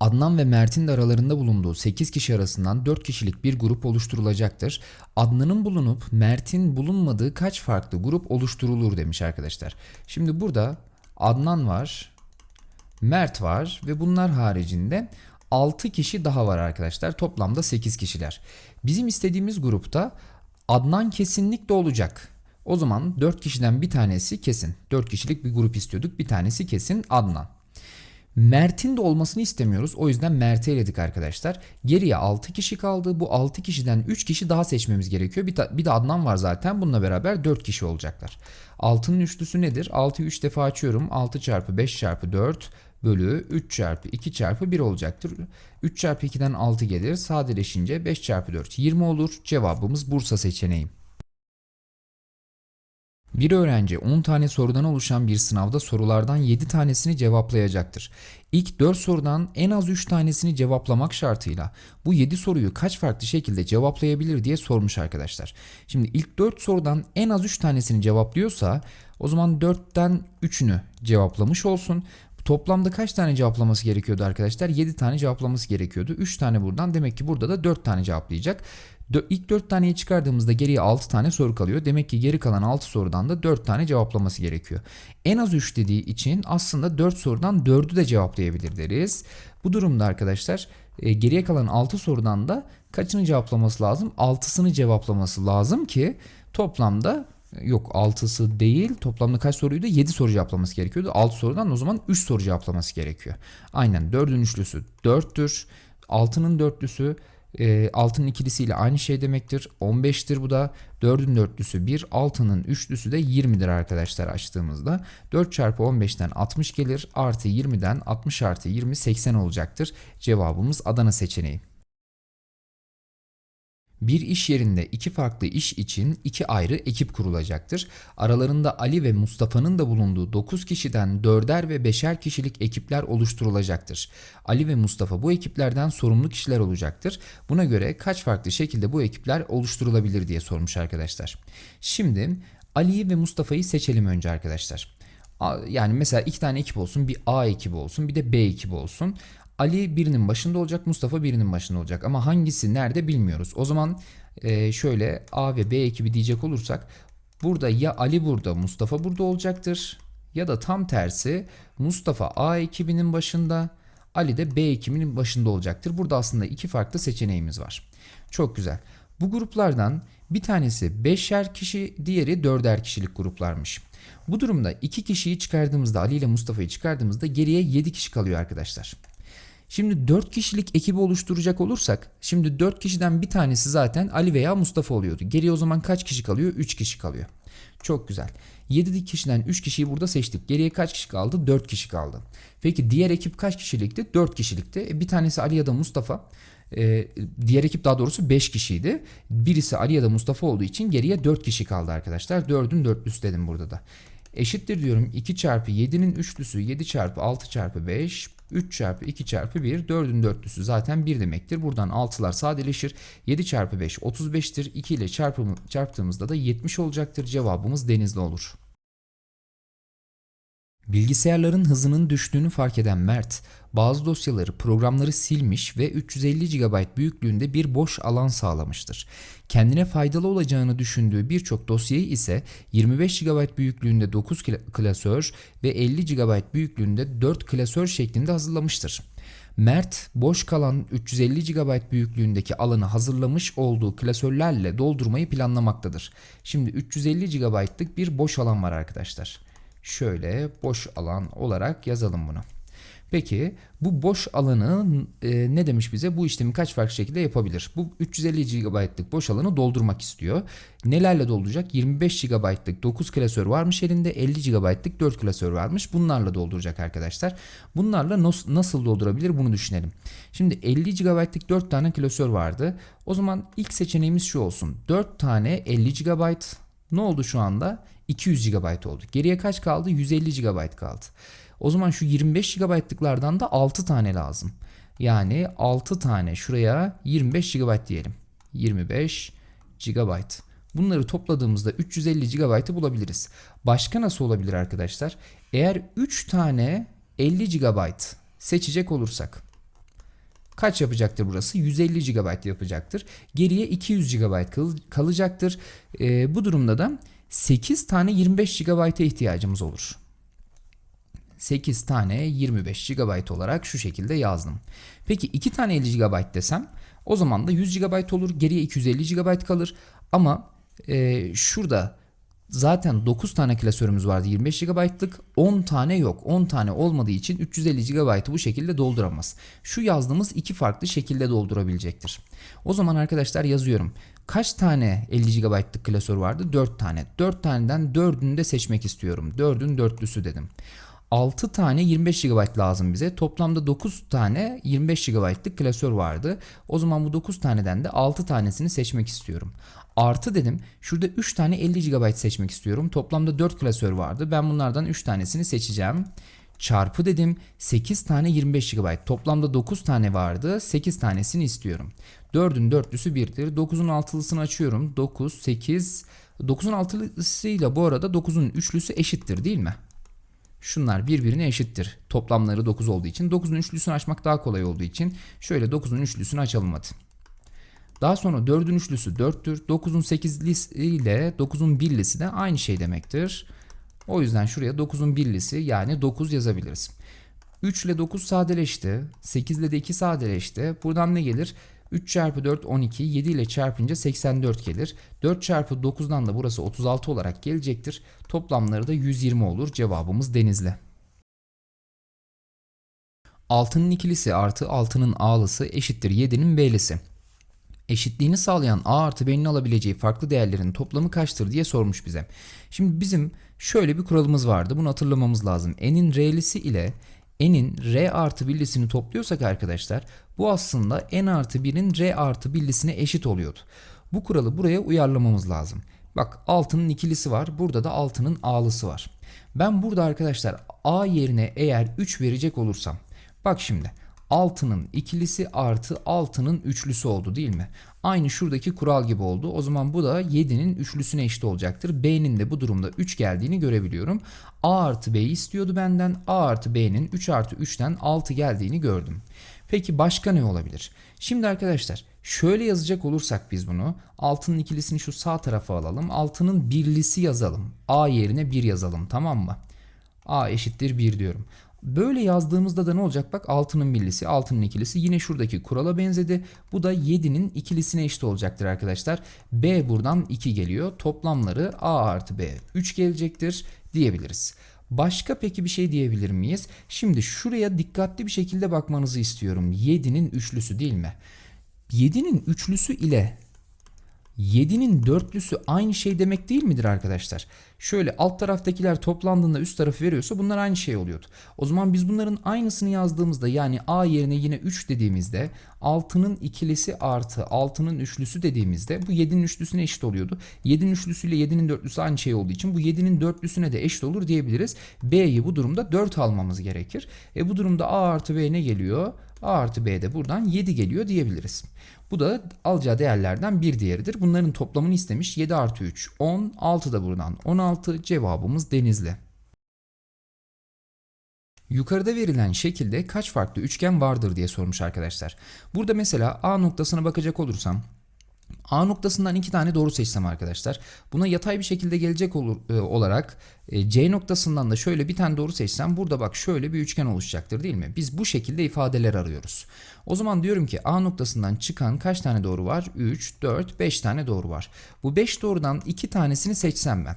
Adnan ve Mert'in de aralarında bulunduğu 8 kişi arasından 4 kişilik bir grup oluşturulacaktır. Adnan'ın bulunup Mert'in bulunmadığı kaç farklı grup oluşturulur demiş arkadaşlar. Şimdi burada Adnan var, Mert var ve bunlar haricinde 6 kişi daha var arkadaşlar. Toplamda 8 kişiler. Bizim istediğimiz grupta Adnan kesinlikle olacak. O zaman 4 kişiden bir tanesi kesin. 4 kişilik bir grup istiyorduk. Bir tanesi kesin Adnan. Mert'in de olmasını istemiyoruz. O yüzden Mert'i eledik arkadaşlar. Geriye 6 kişi kaldı. Bu 6 kişiden 3 kişi daha seçmemiz gerekiyor. Bir, bir de Adnan var zaten. Bununla beraber 4 kişi olacaklar. 6'nın üçlüsü nedir? 6'yı 3 defa açıyorum. 6 çarpı 5 çarpı 4 bölü 3 çarpı 2 çarpı 1 olacaktır. 3 çarpı 2'den 6 gelir. Sadeleşince 5 çarpı 4 20 olur. Cevabımız Bursa seçeneği. Bir öğrenci 10 tane sorudan oluşan bir sınavda sorulardan 7 tanesini cevaplayacaktır. İlk 4 sorudan en az 3 tanesini cevaplamak şartıyla bu 7 soruyu kaç farklı şekilde cevaplayabilir diye sormuş arkadaşlar. Şimdi ilk 4 sorudan en az 3 tanesini cevaplıyorsa o zaman 4'ten 3'ünü cevaplamış olsun. Toplamda kaç tane cevaplaması gerekiyordu arkadaşlar? 7 tane cevaplaması gerekiyordu. 3 tane buradan demek ki burada da 4 tane cevaplayacak. İlk 4 taneyi çıkardığımızda geriye 6 tane soru kalıyor. Demek ki geri kalan 6 sorudan da 4 tane cevaplaması gerekiyor. En az 3 dediği için aslında 4 sorudan 4'ü de cevaplayabilir deriz. Bu durumda arkadaşlar e, geriye kalan 6 sorudan da kaçını cevaplaması lazım? 6'sını cevaplaması lazım ki toplamda Yok 6'sı değil. Toplamda kaç soruydu? 7 soru cevaplaması gerekiyordu. 6 sorudan o zaman 3 soru cevaplaması gerekiyor. Aynen 4'ün üçlüsü 4'tür. 6'nın dörtlüsü e, 6'nın ikilisiyle aynı şey demektir. 15'tir bu da. 4'ün dörtlüsü 1, 6'nın üçlüsü de 20'dir arkadaşlar açtığımızda. 4 çarpı 15'ten 60 gelir. Artı 20'den 60 artı 20 80 olacaktır. Cevabımız Adana seçeneği. Bir iş yerinde iki farklı iş için iki ayrı ekip kurulacaktır. Aralarında Ali ve Mustafa'nın da bulunduğu 9 kişiden 4'er ve 5'er kişilik ekipler oluşturulacaktır. Ali ve Mustafa bu ekiplerden sorumlu kişiler olacaktır. Buna göre kaç farklı şekilde bu ekipler oluşturulabilir diye sormuş arkadaşlar. Şimdi Ali'yi ve Mustafa'yı seçelim önce arkadaşlar. Yani mesela iki tane ekip olsun. Bir A ekibi olsun bir de B ekibi olsun. Ali birinin başında olacak, Mustafa birinin başında olacak. Ama hangisi nerede bilmiyoruz. O zaman e, şöyle A ve B ekibi diyecek olursak burada ya Ali burada, Mustafa burada olacaktır. Ya da tam tersi Mustafa A ekibinin başında, Ali de B ekibinin başında olacaktır. Burada aslında iki farklı seçeneğimiz var. Çok güzel. Bu gruplardan bir tanesi beşer kişi, diğeri dörder kişilik gruplarmış. Bu durumda iki kişiyi çıkardığımızda Ali ile Mustafa'yı çıkardığımızda geriye 7 kişi kalıyor arkadaşlar. Şimdi 4 kişilik ekibi oluşturacak olursak şimdi 4 kişiden bir tanesi zaten Ali veya Mustafa oluyordu. Geriye o zaman kaç kişi kalıyor? 3 kişi kalıyor. Çok güzel. 7 kişiden 3 kişiyi burada seçtik. Geriye kaç kişi kaldı? 4 kişi kaldı. Peki diğer ekip kaç kişilikti? 4 kişilikti. E, bir tanesi Ali ya da Mustafa. E, diğer ekip daha doğrusu 5 kişiydi. Birisi Ali ya da Mustafa olduğu için geriye 4 kişi kaldı arkadaşlar. 4'ün dörtlüsü dedim burada da. Eşittir diyorum 2 çarpı 7'nin üçlüsü 7 çarpı 6 çarpı 5 3 çarpı 2 çarpı 1 4'ün dörtlüsü zaten 1 demektir. Buradan 6'lar sadeleşir. 7 çarpı 5 35'tir. 2 ile çarpımı, çarptığımızda da 70 olacaktır. Cevabımız denizli olur. Bilgisayarların hızının düştüğünü fark eden Mert, bazı dosyaları, programları silmiş ve 350 GB büyüklüğünde bir boş alan sağlamıştır. Kendine faydalı olacağını düşündüğü birçok dosyayı ise 25 GB büyüklüğünde 9 kla- klasör ve 50 GB büyüklüğünde 4 klasör şeklinde hazırlamıştır. Mert, boş kalan 350 GB büyüklüğündeki alanı hazırlamış olduğu klasörlerle doldurmayı planlamaktadır. Şimdi 350 GB'lık bir boş alan var arkadaşlar. Şöyle boş alan olarak yazalım bunu. Peki bu boş alanı e, ne demiş bize? Bu işlemi kaç farklı şekilde yapabilir? Bu 350 GB'lık boş alanı doldurmak istiyor. Nelerle dolduracak? 25 GB'lık 9 klasör varmış elinde. 50 GB'lık 4 klasör varmış. Bunlarla dolduracak arkadaşlar. Bunlarla nos- nasıl doldurabilir bunu düşünelim. Şimdi 50 GB'lık 4 tane klasör vardı. O zaman ilk seçeneğimiz şu olsun. 4 tane 50 GB ne oldu şu anda? 200 GB oldu. Geriye kaç kaldı? 150 GB kaldı. O zaman şu 25 GB'lıklardan da 6 tane lazım. Yani 6 tane şuraya 25 GB diyelim. 25 GB. Bunları topladığımızda 350 GB'ı bulabiliriz. Başka nasıl olabilir arkadaşlar? Eğer 3 tane 50 GB seçecek olursak Kaç yapacaktır burası? 150 GB yapacaktır. Geriye 200 GB kal- kalacaktır. Ee, bu durumda da 8 tane 25 GB'a ihtiyacımız olur. 8 tane 25 GB olarak şu şekilde yazdım. Peki 2 tane 50 GB desem o zaman da 100 GB olur. Geriye 250 GB kalır. Ama e, şurada zaten 9 tane klasörümüz vardı 25 GB'lık 10 tane yok. 10 tane olmadığı için 350 GB'ı bu şekilde dolduramaz. Şu yazdığımız iki farklı şekilde doldurabilecektir. O zaman arkadaşlar yazıyorum. Kaç tane 50 GB'lık klasör vardı? 4 tane. 4 taneden 4'ünü de seçmek istiyorum. 4'ün dörtlüsü dedim. 6 tane 25 GB lazım bize. Toplamda 9 tane 25 GB'lık klasör vardı. O zaman bu 9 taneden de 6 tanesini seçmek istiyorum. Artı dedim. Şurada 3 tane 50 GB seçmek istiyorum. Toplamda 4 klasör vardı. Ben bunlardan 3 tanesini seçeceğim. Çarpı dedim 8 tane 25 GB. Toplamda 9 tane vardı. 8 tanesini istiyorum. 4'ün dörtlüsü 1'dir. 9'un altılısını açıyorum. 9, 8. 9'un altılısıyla bu arada 9'un üçlüsü eşittir değil mi? Şunlar birbirine eşittir. Toplamları 9 olduğu için 9'un üçlüsünü açmak daha kolay olduğu için şöyle 9'un üçlüsünü açalım hadi. Daha sonra 4'ün üçlüsü 4'tür. 9'un 8'lisi ile 9'un birlisi de aynı şey demektir. O yüzden şuraya 9'un birlisi yani 9 yazabiliriz. 3 ile 9 sadeleşti. 8 ile de 2 sadeleşti. Buradan ne gelir? 3 çarpı 4 12, 7 ile çarpınca 84 gelir. 4 çarpı 9'dan da burası 36 olarak gelecektir. Toplamları da 120 olur. Cevabımız Denizli. Altının ikilisi artı altının a'lısı eşittir 7'nin b'lisi. Eşitliğini sağlayan a artı b'nin alabileceği farklı değerlerin toplamı kaçtır diye sormuş bize. Şimdi bizim şöyle bir kuralımız vardı. Bunu hatırlamamız lazım. n'in r'lisi ile n'in r artı birlisini topluyorsak arkadaşlar bu aslında n artı 1'in r artı birlisine eşit oluyordu. Bu kuralı buraya uyarlamamız lazım. Bak altının ikilisi var. Burada da altının a'lısı var. Ben burada arkadaşlar a yerine eğer 3 verecek olursam. Bak şimdi altının ikilisi artı altının üçlüsü oldu değil mi? Aynı şuradaki kural gibi oldu. O zaman bu da 7'nin üçlüsüne eşit olacaktır. B'nin de bu durumda 3 geldiğini görebiliyorum. A artı B'yi istiyordu benden. A artı B'nin 3 artı 3'ten 6 geldiğini gördüm. Peki başka ne olabilir? Şimdi arkadaşlar şöyle yazacak olursak biz bunu. Altının ikilisini şu sağ tarafa alalım. Altının birlisi yazalım. A yerine 1 yazalım tamam mı? A eşittir 1 diyorum. Böyle yazdığımızda da ne olacak? Bak altının birlisi, altının ikilisi yine şuradaki kurala benzedi. Bu da 7'nin ikilisine eşit olacaktır arkadaşlar. B buradan 2 geliyor. Toplamları A artı B 3 gelecektir diyebiliriz. Başka peki bir şey diyebilir miyiz? Şimdi şuraya dikkatli bir şekilde bakmanızı istiyorum. 7'nin üçlüsü değil mi? 7'nin üçlüsü ile 7'nin dörtlüsü aynı şey demek değil midir arkadaşlar? Şöyle alt taraftakiler toplandığında üst tarafı veriyorsa bunlar aynı şey oluyordu. O zaman biz bunların aynısını yazdığımızda yani A yerine yine 3 dediğimizde 6'nın ikilisi artı 6'nın üçlüsü dediğimizde bu 7'nin üçlüsüne eşit oluyordu. 7'nin üçlüsüyle 7'nin dörtlüsü aynı şey olduğu için bu 7'nin dörtlüsüne de eşit olur diyebiliriz. B'yi bu durumda 4 almamız gerekir. E bu durumda A artı B ne geliyor? A artı B de buradan 7 geliyor diyebiliriz. Bu da alacağı değerlerden bir diğeridir. Bunların toplamını istemiş. 7 artı 3 10. 6 da buradan 16. Cevabımız Denizli. Yukarıda verilen şekilde kaç farklı üçgen vardır diye sormuş arkadaşlar. Burada mesela A noktasına bakacak olursam A noktasından iki tane doğru seçsem arkadaşlar. Buna yatay bir şekilde gelecek olur, e, olarak e, C noktasından da şöyle bir tane doğru seçsem burada bak şöyle bir üçgen oluşacaktır değil mi? Biz bu şekilde ifadeler arıyoruz. O zaman diyorum ki A noktasından çıkan kaç tane doğru var? 3, 4, 5 tane doğru var. Bu 5 doğrudan iki tanesini seçsem ben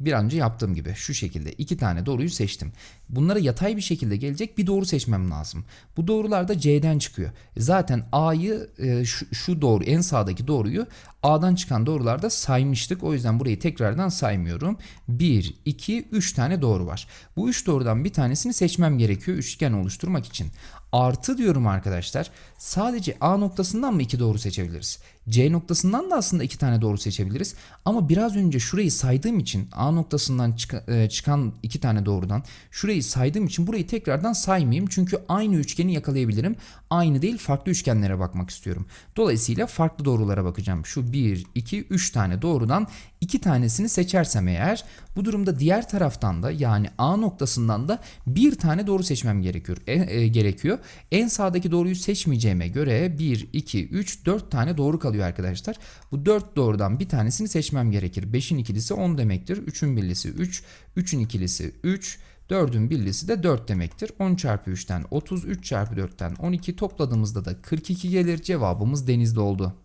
bir önce yaptığım gibi şu şekilde iki tane doğruyu seçtim. Bunlara yatay bir şekilde gelecek bir doğru seçmem lazım. Bu doğrular da C'den çıkıyor. Zaten A'yı e, şu, şu doğru en sağdaki doğruyu A'dan çıkan doğrularda saymıştık. O yüzden burayı tekrardan saymıyorum. 1, 2, 3 tane doğru var. Bu 3 doğrudan bir tanesini seçmem gerekiyor üçgen oluşturmak için. Artı diyorum arkadaşlar. Sadece A noktasından mı iki doğru seçebiliriz? C noktasından da aslında iki tane doğru seçebiliriz. Ama biraz önce şurayı saydığım için A noktasından e, çıkan iki tane doğrudan şurayı saydığım için burayı tekrardan saymayayım. Çünkü aynı üçgeni yakalayabilirim. Aynı değil farklı üçgenlere bakmak istiyorum. Dolayısıyla farklı doğrulara bakacağım. Şu 1, 2, 3 tane doğrudan 2 tanesini seçersem eğer bu durumda diğer taraftan da yani A noktasından da bir tane doğru seçmem gerekiyor. En, e, gerekiyor. En sağdaki doğruyu seçmeyeceğime göre 1, 2, 3, 4 tane doğru kalıyor arkadaşlar. Bu 4 doğrudan bir tanesini seçmem gerekir. 5'in ikilisi 10 demektir. 3'ün birlisi 3, 3'ün ikilisi 3, 4'ün birlisi de 4 demektir. 10 çarpı 3'ten 30, 3 çarpı 4'ten 12 topladığımızda da 42 gelir. Cevabımız denizde oldu.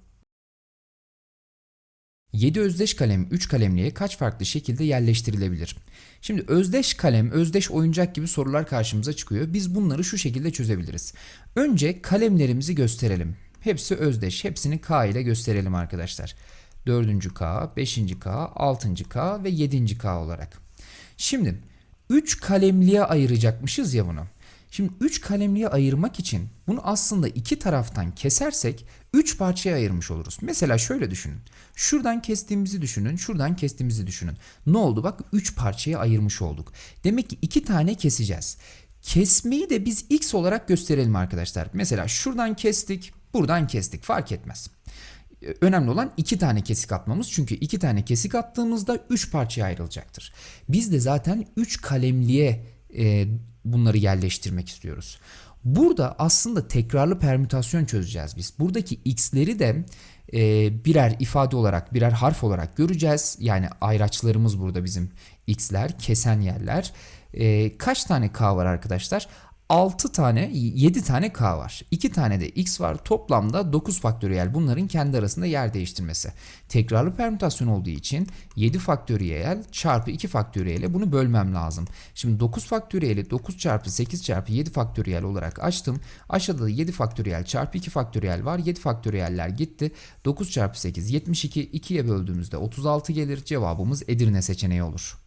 7 özdeş kalem 3 kalemliğe kaç farklı şekilde yerleştirilebilir? Şimdi özdeş kalem, özdeş oyuncak gibi sorular karşımıza çıkıyor. Biz bunları şu şekilde çözebiliriz. Önce kalemlerimizi gösterelim. Hepsi özdeş. Hepsini K ile gösterelim arkadaşlar. 4. K, 5. K, 6. K ve 7. K olarak. Şimdi 3 kalemliğe ayıracakmışız ya bunu. Şimdi 3 kalemliğe ayırmak için bunu aslında iki taraftan kesersek 3 parçaya ayırmış oluruz. Mesela şöyle düşünün. Şuradan kestiğimizi düşünün, şuradan kestiğimizi düşünün. Ne oldu? Bak 3 parçaya ayırmış olduk. Demek ki 2 tane keseceğiz. Kesmeyi de biz x olarak gösterelim arkadaşlar. Mesela şuradan kestik, buradan kestik. Fark etmez. Önemli olan iki tane kesik atmamız. Çünkü iki tane kesik attığımızda üç parçaya ayrılacaktır. Biz de zaten üç kalemliğe e, bunları yerleştirmek istiyoruz. Burada aslında tekrarlı permütasyon çözeceğiz biz. Buradaki x'leri de e, birer ifade olarak, birer harf olarak göreceğiz. Yani ayraçlarımız burada bizim x'ler, kesen yerler. E, kaç tane k var arkadaşlar? 6 tane 7 tane k var. 2 tane de x var. Toplamda 9 faktöriyel bunların kendi arasında yer değiştirmesi. Tekrarlı permütasyon olduğu için 7 faktöriyel çarpı 2 faktöriyele bunu bölmem lazım. Şimdi 9 faktöriyeli 9 çarpı 8 çarpı 7 faktöriyel olarak açtım. Aşağıda da 7 faktöriyel çarpı 2 faktöriyel var. 7 faktöriyeller gitti. 9 çarpı 8 72 2'ye böldüğümüzde 36 gelir. Cevabımız Edirne seçeneği olur.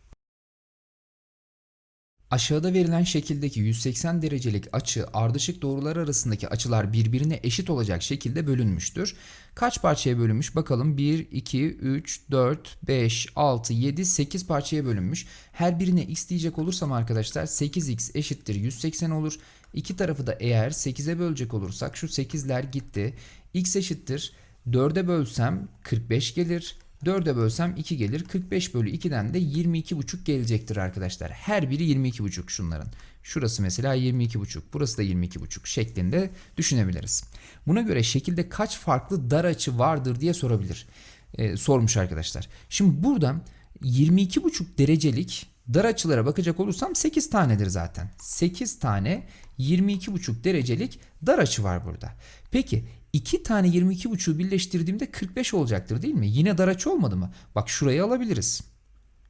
Aşağıda verilen şekildeki 180 derecelik açı ardışık doğrular arasındaki açılar birbirine eşit olacak şekilde bölünmüştür. Kaç parçaya bölünmüş bakalım 1, 2, 3, 4, 5, 6, 7, 8 parçaya bölünmüş. Her birine x diyecek olursam arkadaşlar 8x eşittir 180 olur. İki tarafı da eğer 8'e bölecek olursak şu 8'ler gitti. x eşittir 4'e bölsem 45 gelir. 4'e bölsem 2 gelir. 45 bölü 2'den de 22,5 gelecektir arkadaşlar. Her biri 22,5 şunların. Şurası mesela 22,5. Burası da 22,5 şeklinde düşünebiliriz. Buna göre şekilde kaç farklı dar açı vardır diye sorabilir. Ee, sormuş arkadaşlar. Şimdi burada 22,5 derecelik dar açılara bakacak olursam 8 tanedir zaten. 8 tane 22,5 derecelik dar açı var burada. Peki 2 tane 22,5'u birleştirdiğimde 45 olacaktır değil mi? Yine dar açı olmadı mı? Bak şurayı alabiliriz.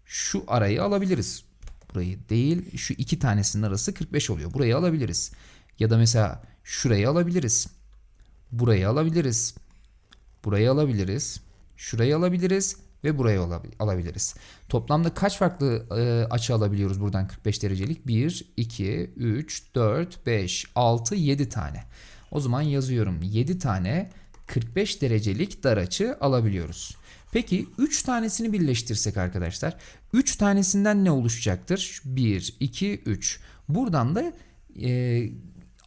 Şu arayı alabiliriz. Burayı değil şu iki tanesinin arası 45 oluyor. Burayı alabiliriz. Ya da mesela şurayı alabiliriz. Burayı alabiliriz. Burayı alabiliriz. Şurayı alabiliriz ve burayı alabiliriz. Toplamda kaç farklı e, açı alabiliyoruz buradan 45 derecelik? 1, 2, 3, 4, 5, 6, 7 tane. O zaman yazıyorum 7 tane 45 derecelik dar açı alabiliyoruz. Peki 3 tanesini birleştirsek arkadaşlar 3 tanesinden ne oluşacaktır? 1, 2, 3. Buradan da e,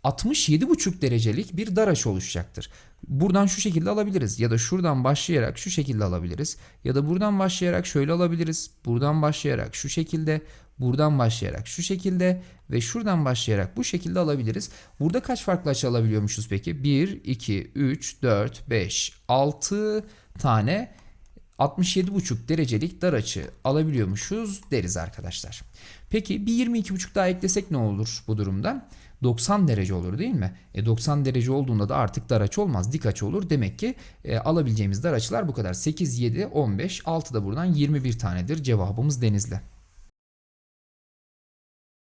67,5 derecelik bir dar açı oluşacaktır. Buradan şu şekilde alabiliriz ya da şuradan başlayarak şu şekilde alabiliriz ya da buradan başlayarak şöyle alabiliriz. Buradan başlayarak şu şekilde, buradan başlayarak şu şekilde ve şuradan başlayarak bu şekilde alabiliriz. Burada kaç farklı açı alabiliyormuşuz peki? 1, 2, 3, 4, 5, 6 tane 67,5 derecelik dar açı alabiliyormuşuz deriz arkadaşlar. Peki bir 22,5 daha eklesek ne olur bu durumda? 90 derece olur değil mi? E 90 derece olduğunda da artık dar açı olmaz. Dik açı olur. Demek ki e, alabileceğimiz dar açılar bu kadar. 8, 7, 15, 6 da buradan 21 tanedir. Cevabımız denizli.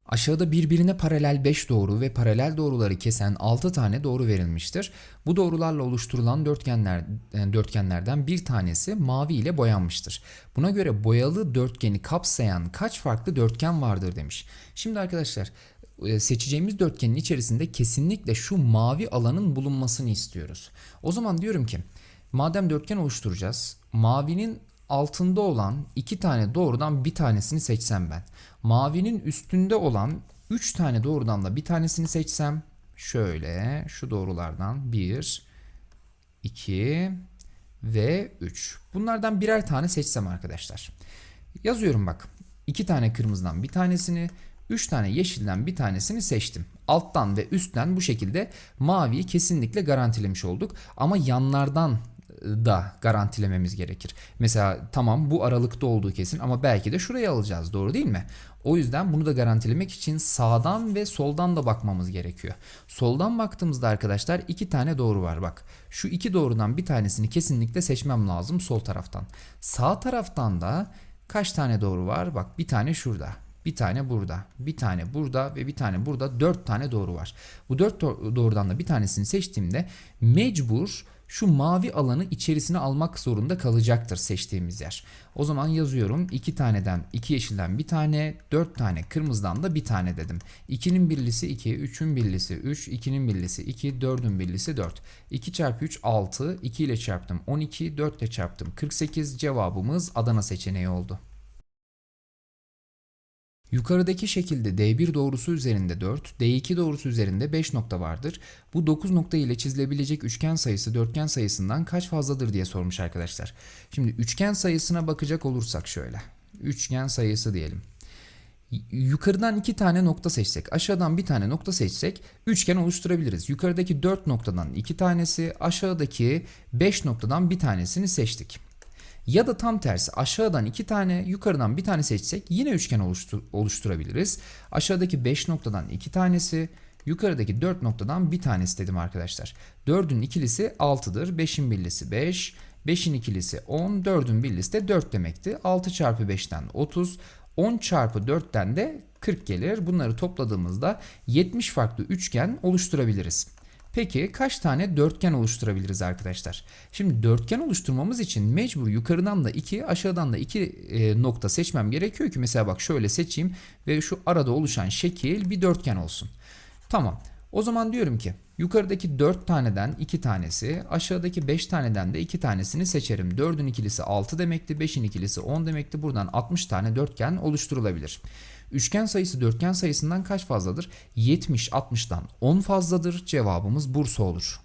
Aşağıda birbirine paralel 5 doğru ve paralel doğruları kesen 6 tane doğru verilmiştir. Bu doğrularla oluşturulan dörtgenler, e, dörtgenlerden bir tanesi mavi ile boyanmıştır. Buna göre boyalı dörtgeni kapsayan kaç farklı dörtgen vardır demiş. Şimdi arkadaşlar e, seçeceğimiz dörtgenin içerisinde kesinlikle şu mavi alanın bulunmasını istiyoruz. O zaman diyorum ki madem dörtgen oluşturacağız mavinin altında olan iki tane doğrudan bir tanesini seçsem ben. Mavinin üstünde olan 3 tane doğrudan da bir tanesini seçsem şöyle şu doğrulardan 1 2 ve 3. Bunlardan birer tane seçsem arkadaşlar. Yazıyorum bak. 2 tane kırmızıdan bir tanesini, 3 tane yeşilden bir tanesini seçtim. Alttan ve üstten bu şekilde maviyi kesinlikle garantilemiş olduk. Ama yanlardan da garantilememiz gerekir. Mesela tamam bu aralıkta olduğu kesin ama belki de şurayı alacağız doğru değil mi? O yüzden bunu da garantilemek için sağdan ve soldan da bakmamız gerekiyor. Soldan baktığımızda arkadaşlar iki tane doğru var bak. Şu iki doğrudan bir tanesini kesinlikle seçmem lazım sol taraftan. Sağ taraftan da kaç tane doğru var? Bak bir tane şurada. Bir tane burada, bir tane burada ve bir tane burada. Dört tane doğru var. Bu dört doğrudan da bir tanesini seçtiğimde mecbur şu mavi alanı içerisine almak zorunda kalacaktır seçtiğimiz yer. O zaman yazıyorum 2 taneden 2 yeşilden bir tane 4 tane kırmızıdan da bir tane dedim. 2'nin birlisi 2, 3'ün birlisi 3, 2'nin birlisi 2, 4'ün birlisi 4. 2 çarpı 3 6, 2 ile çarptım 12, 4 ile çarptım 48 cevabımız Adana seçeneği oldu. Yukarıdaki şekilde D1 doğrusu üzerinde 4, D2 doğrusu üzerinde 5 nokta vardır. Bu 9 nokta ile çizilebilecek üçgen sayısı dörtgen sayısından kaç fazladır diye sormuş arkadaşlar. Şimdi üçgen sayısına bakacak olursak şöyle. Üçgen sayısı diyelim. Yukarıdan iki tane nokta seçsek, aşağıdan bir tane nokta seçsek üçgen oluşturabiliriz. Yukarıdaki 4 noktadan iki tanesi, aşağıdaki 5 noktadan bir tanesini seçtik. Ya da tam tersi aşağıdan iki tane yukarıdan bir tane seçsek yine üçgen oluştur oluşturabiliriz. Aşağıdaki 5 noktadan iki tanesi yukarıdaki 4 noktadan bir tanesi dedim arkadaşlar. 4'ün ikilisi 6'dır. 5'in birlisi 5. 5'in ikilisi 10. 4'ün birlisi de 4 demekti. 6 çarpı 5'ten 30. 10 çarpı 4'ten de 40 gelir. Bunları topladığımızda 70 farklı üçgen oluşturabiliriz. Peki kaç tane dörtgen oluşturabiliriz arkadaşlar? Şimdi dörtgen oluşturmamız için mecbur yukarıdan da 2 aşağıdan da 2 e, nokta seçmem gerekiyor ki mesela bak şöyle seçeyim ve şu arada oluşan şekil bir dörtgen olsun. Tamam. O zaman diyorum ki yukarıdaki 4 taneden 2 tanesi aşağıdaki 5 taneden de 2 tanesini seçerim. 4'ün ikilisi 6 demekti 5'in ikilisi 10 demekti buradan 60 tane dörtgen oluşturulabilir. Üçgen sayısı dörtgen sayısından kaç fazladır? 70 60'dan 10 fazladır. Cevabımız Bursa olur.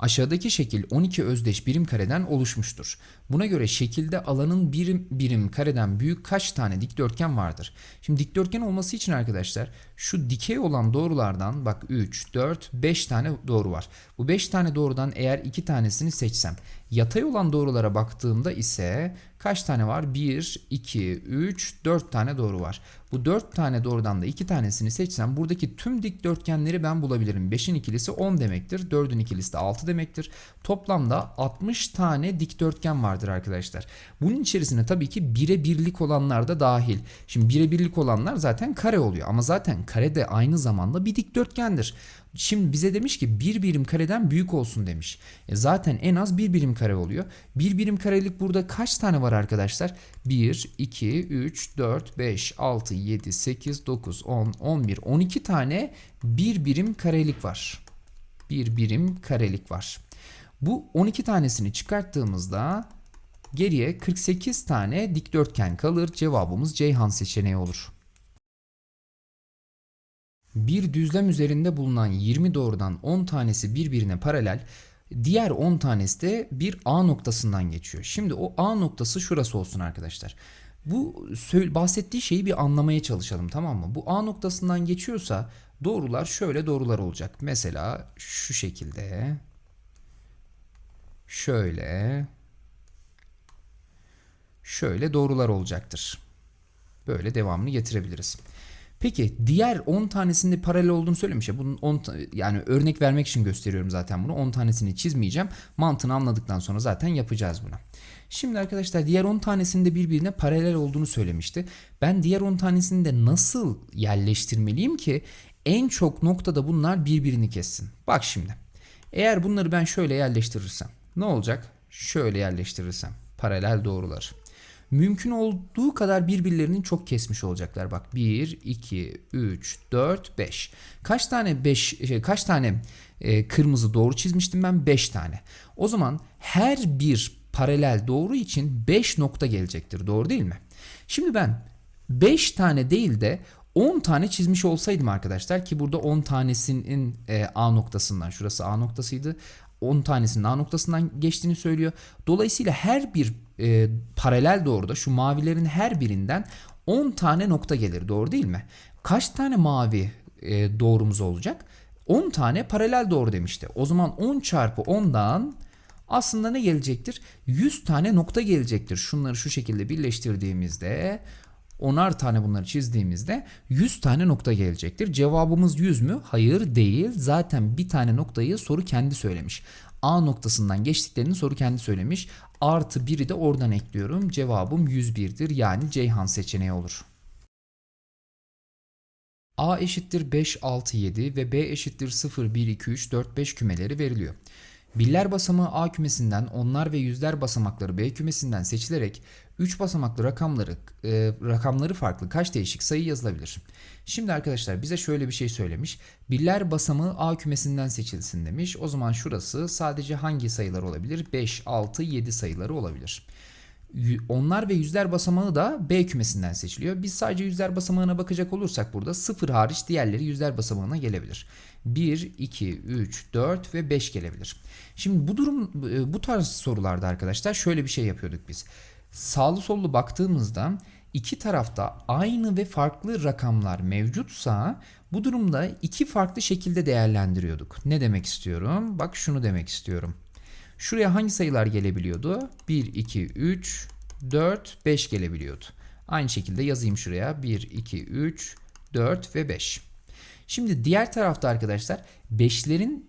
Aşağıdaki şekil 12 özdeş birim kareden oluşmuştur. Buna göre şekilde alanın birim birim kareden büyük kaç tane dikdörtgen vardır? Şimdi dikdörtgen olması için arkadaşlar şu dikey olan doğrulardan bak 3, 4, 5 tane doğru var. Bu 5 tane doğrudan eğer 2 tanesini seçsem yatay olan doğrulara baktığımda ise kaç tane var? 1, 2, 3, 4 tane doğru var. Bu 4 tane doğrudan da 2 tanesini seçsem buradaki tüm dikdörtgenleri ben bulabilirim. 5'in ikilisi 10 demektir. 4'ün ikilisi de 6 demektir. Toplamda 60 tane dikdörtgen vardır arkadaşlar. Bunun içerisine tabii ki bire birlik olanlar da dahil. Şimdi bire birlik olanlar zaten kare oluyor. Ama zaten kare de aynı zamanda bir dikdörtgendir. Şimdi bize demiş ki bir birim kareden büyük olsun demiş. E zaten en az bir birim kare oluyor. Bir birim karelik burada kaç tane var arkadaşlar? 1, 2, 3, 4, 5, 6, 7, 8, 9, 10, 11, 12 tane bir birim karelik var. Bir birim karelik var. Bu 12 tanesini çıkarttığımızda geriye 48 tane dikdörtgen kalır. Cevabımız Ceyhan seçeneği olur. Bir düzlem üzerinde bulunan 20 doğrudan 10 tanesi birbirine paralel, diğer 10 tanesi de bir A noktasından geçiyor. Şimdi o A noktası şurası olsun arkadaşlar. Bu bahsettiği şeyi bir anlamaya çalışalım tamam mı? Bu A noktasından geçiyorsa doğrular şöyle doğrular olacak. Mesela şu şekilde şöyle şöyle doğrular olacaktır. Böyle devamını getirebiliriz. Peki diğer 10 tanesinde paralel olduğunu söylemiş ya. Bunun 10 yani örnek vermek için gösteriyorum zaten bunu. 10 tanesini çizmeyeceğim. Mantığını anladıktan sonra zaten yapacağız bunu. Şimdi arkadaşlar diğer 10 tanesinde birbirine paralel olduğunu söylemişti. Ben diğer 10 tanesini de nasıl yerleştirmeliyim ki en çok noktada bunlar birbirini kessin. Bak şimdi. Eğer bunları ben şöyle yerleştirirsem ne olacak? Şöyle yerleştirirsem paralel doğrular mümkün olduğu kadar birbirlerinin çok kesmiş olacaklar. Bak 1, 2, 3, 4, 5. Kaç tane 5 şey, kaç tane e, kırmızı doğru çizmiştim ben? 5 tane. O zaman her bir paralel doğru için 5 nokta gelecektir. Doğru değil mi? Şimdi ben 5 tane değil de 10 tane çizmiş olsaydım arkadaşlar ki burada 10 tanesinin e, A noktasından şurası A noktasıydı. 10 tanesinin A noktasından geçtiğini söylüyor. Dolayısıyla her bir e, paralel doğruda şu mavilerin her birinden 10 tane nokta gelir. Doğru değil mi? Kaç tane mavi e, doğrumuz olacak? 10 tane paralel doğru demişti. O zaman 10 çarpı 10'dan aslında ne gelecektir? 100 tane nokta gelecektir. Şunları şu şekilde birleştirdiğimizde onar tane bunları çizdiğimizde 100 tane nokta gelecektir. Cevabımız 100 mü? Hayır değil. Zaten bir tane noktayı soru kendi söylemiş. A noktasından geçtiklerini soru kendi söylemiş. Artı 1'i de oradan ekliyorum. Cevabım 101'dir. Yani Ceyhan seçeneği olur. A eşittir 5, 6, 7 ve B eşittir 0, 1, 2, 3, 4, 5 kümeleri veriliyor. Biller basamağı A kümesinden onlar ve yüzler basamakları B kümesinden seçilerek 3 basamaklı rakamları e, rakamları farklı kaç değişik sayı yazılabilir? Şimdi arkadaşlar bize şöyle bir şey söylemiş. Biller basamağı A kümesinden seçilsin demiş. O zaman şurası sadece hangi sayılar olabilir? 5, 6, 7 sayıları olabilir. Onlar ve yüzler basamağı da B kümesinden seçiliyor. Biz sadece yüzler basamağına bakacak olursak burada 0 hariç diğerleri yüzler basamağına gelebilir. 1, 2, 3, 4 ve 5 gelebilir. Şimdi bu durum bu tarz sorularda arkadaşlar şöyle bir şey yapıyorduk biz. Sağlı sollu baktığımızda iki tarafta aynı ve farklı rakamlar mevcutsa bu durumda iki farklı şekilde değerlendiriyorduk. Ne demek istiyorum? Bak şunu demek istiyorum. Şuraya hangi sayılar gelebiliyordu? 1, 2, 3, 4, 5 gelebiliyordu. Aynı şekilde yazayım şuraya. 1, 2, 3, 4 ve 5. Şimdi diğer tarafta arkadaşlar 5'lerin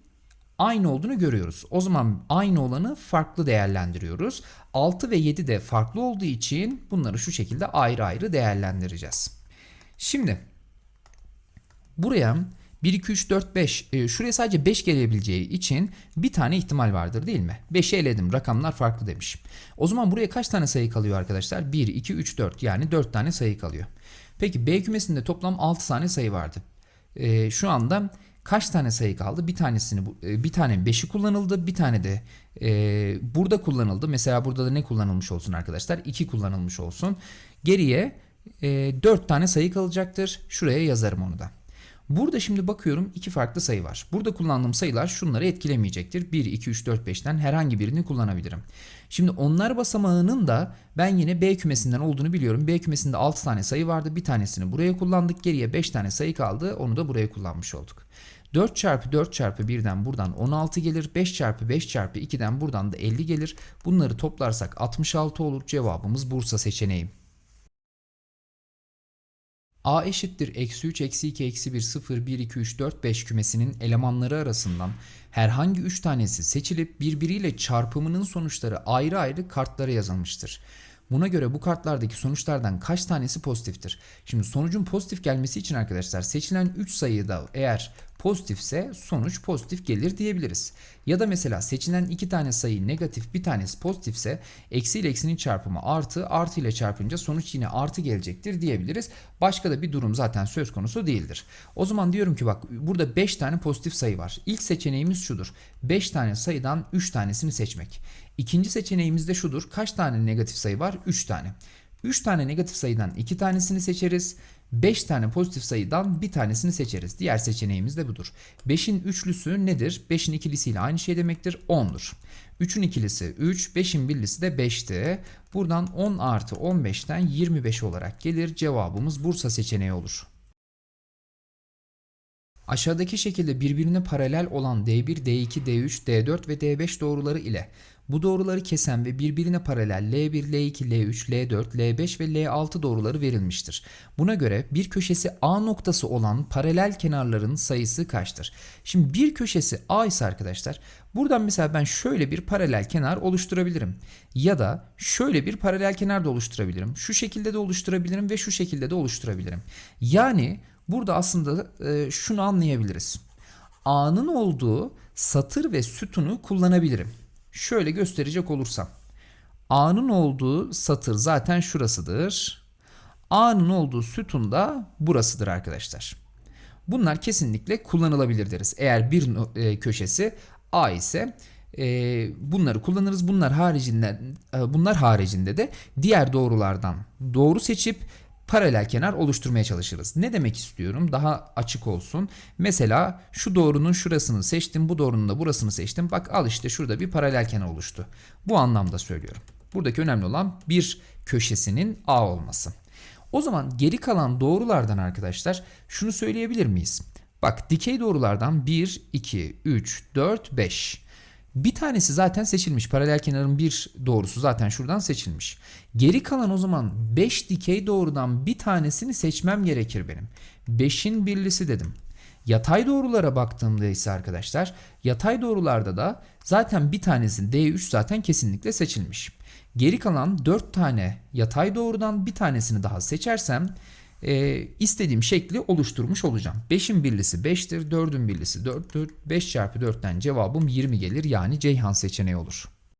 aynı olduğunu görüyoruz. O zaman aynı olanı farklı değerlendiriyoruz. 6 ve 7 de farklı olduğu için bunları şu şekilde ayrı ayrı değerlendireceğiz. Şimdi buraya 1, 2, 3, 4, 5 e, şuraya sadece 5 gelebileceği için bir tane ihtimal vardır değil mi? 5'i eledim rakamlar farklı demiş. O zaman buraya kaç tane sayı kalıyor arkadaşlar? 1, 2, 3, 4 yani 4 tane sayı kalıyor. Peki B kümesinde toplam 6 tane sayı vardı. E, şu anda kaç tane sayı kaldı? Bir tanesini e, bir tane 5'i kullanıldı, bir tane de e, burada kullanıldı. Mesela burada da ne kullanılmış olsun arkadaşlar? 2 kullanılmış olsun. Geriye e, 4 tane sayı kalacaktır. Şuraya yazarım onu da. Burada şimdi bakıyorum iki farklı sayı var. Burada kullandığım sayılar şunları etkilemeyecektir. 1, 2, 3, 4, 5'ten herhangi birini kullanabilirim. Şimdi onlar basamağının da ben yine B kümesinden olduğunu biliyorum. B kümesinde 6 tane sayı vardı. Bir tanesini buraya kullandık. Geriye 5 tane sayı kaldı. Onu da buraya kullanmış olduk. 4 çarpı 4 çarpı 1'den buradan 16 gelir. 5 çarpı 5 çarpı 2'den buradan da 50 gelir. Bunları toplarsak 66 olur. Cevabımız Bursa seçeneği. A eşittir eksi 3 eksi 2 eksi 1 0 1 2 3 4 5 kümesinin elemanları arasından herhangi 3 tanesi seçilip birbiriyle çarpımının sonuçları ayrı ayrı kartlara yazılmıştır. Buna göre bu kartlardaki sonuçlardan kaç tanesi pozitiftir? Şimdi sonucun pozitif gelmesi için arkadaşlar seçilen 3 sayıda eğer pozitifse sonuç pozitif gelir diyebiliriz. Ya da mesela seçilen 2 tane sayı negatif bir tanesi pozitifse eksi ile eksinin çarpımı artı artı ile çarpınca sonuç yine artı gelecektir diyebiliriz. Başka da bir durum zaten söz konusu değildir. O zaman diyorum ki bak burada 5 tane pozitif sayı var. İlk seçeneğimiz şudur. 5 tane sayıdan 3 tanesini seçmek. İkinci seçeneğimiz de şudur. Kaç tane negatif sayı var? 3 tane. 3 tane negatif sayıdan 2 tanesini seçeriz. 5 tane pozitif sayıdan bir tanesini seçeriz. Diğer seçeneğimiz de budur. 5'in üçlüsü nedir? 5'in ikilisiyle aynı şey demektir. 10'dur. 3'ün ikilisi 3, 5'in birlisi de 5'ti. Buradan 10 artı 15'ten 25 olarak gelir. Cevabımız Bursa seçeneği olur. Aşağıdaki şekilde birbirine paralel olan D1, D2, D3, D4 ve D5 doğruları ile bu doğruları kesen ve birbirine paralel L1, L2, L3, L4, L5 ve L6 doğruları verilmiştir. Buna göre bir köşesi A noktası olan paralel kenarların sayısı kaçtır? Şimdi bir köşesi A ise arkadaşlar buradan mesela ben şöyle bir paralel kenar oluşturabilirim. Ya da şöyle bir paralel kenar da oluşturabilirim. Şu şekilde de oluşturabilirim ve şu şekilde de oluşturabilirim. Yani burada aslında e, şunu anlayabiliriz. A'nın olduğu satır ve sütunu kullanabilirim. Şöyle gösterecek olursam. A'nın olduğu satır zaten şurasıdır. A'nın olduğu sütun da burasıdır arkadaşlar. Bunlar kesinlikle kullanılabilir deriz. Eğer bir e, köşesi A ise e, bunları kullanırız. Bunlar haricinde e, bunlar haricinde de diğer doğrulardan doğru seçip paralel kenar oluşturmaya çalışırız. Ne demek istiyorum? Daha açık olsun. Mesela şu doğrunun şurasını seçtim, bu doğrunun da burasını seçtim. Bak al işte şurada bir paralel kenar oluştu. Bu anlamda söylüyorum. Buradaki önemli olan bir köşesinin A olması. O zaman geri kalan doğrulardan arkadaşlar şunu söyleyebilir miyiz? Bak dikey doğrulardan 1, 2, 3, 4, 5. Bir tanesi zaten seçilmiş. Paralel kenarın bir doğrusu zaten şuradan seçilmiş. Geri kalan o zaman 5 dikey doğrudan bir tanesini seçmem gerekir benim. 5'in birlisi dedim. Yatay doğrulara baktığımda ise arkadaşlar yatay doğrularda da zaten bir tanesinin D3 zaten kesinlikle seçilmiş. Geri kalan 4 tane yatay doğrudan bir tanesini daha seçersem e, istediğim şekli oluşturmuş olacağım. 5'in birlisi 5'tir, 4'ün birlisi 4'tür. 5 çarpı 4'ten cevabım 20 gelir yani Ceyhan seçeneği olur.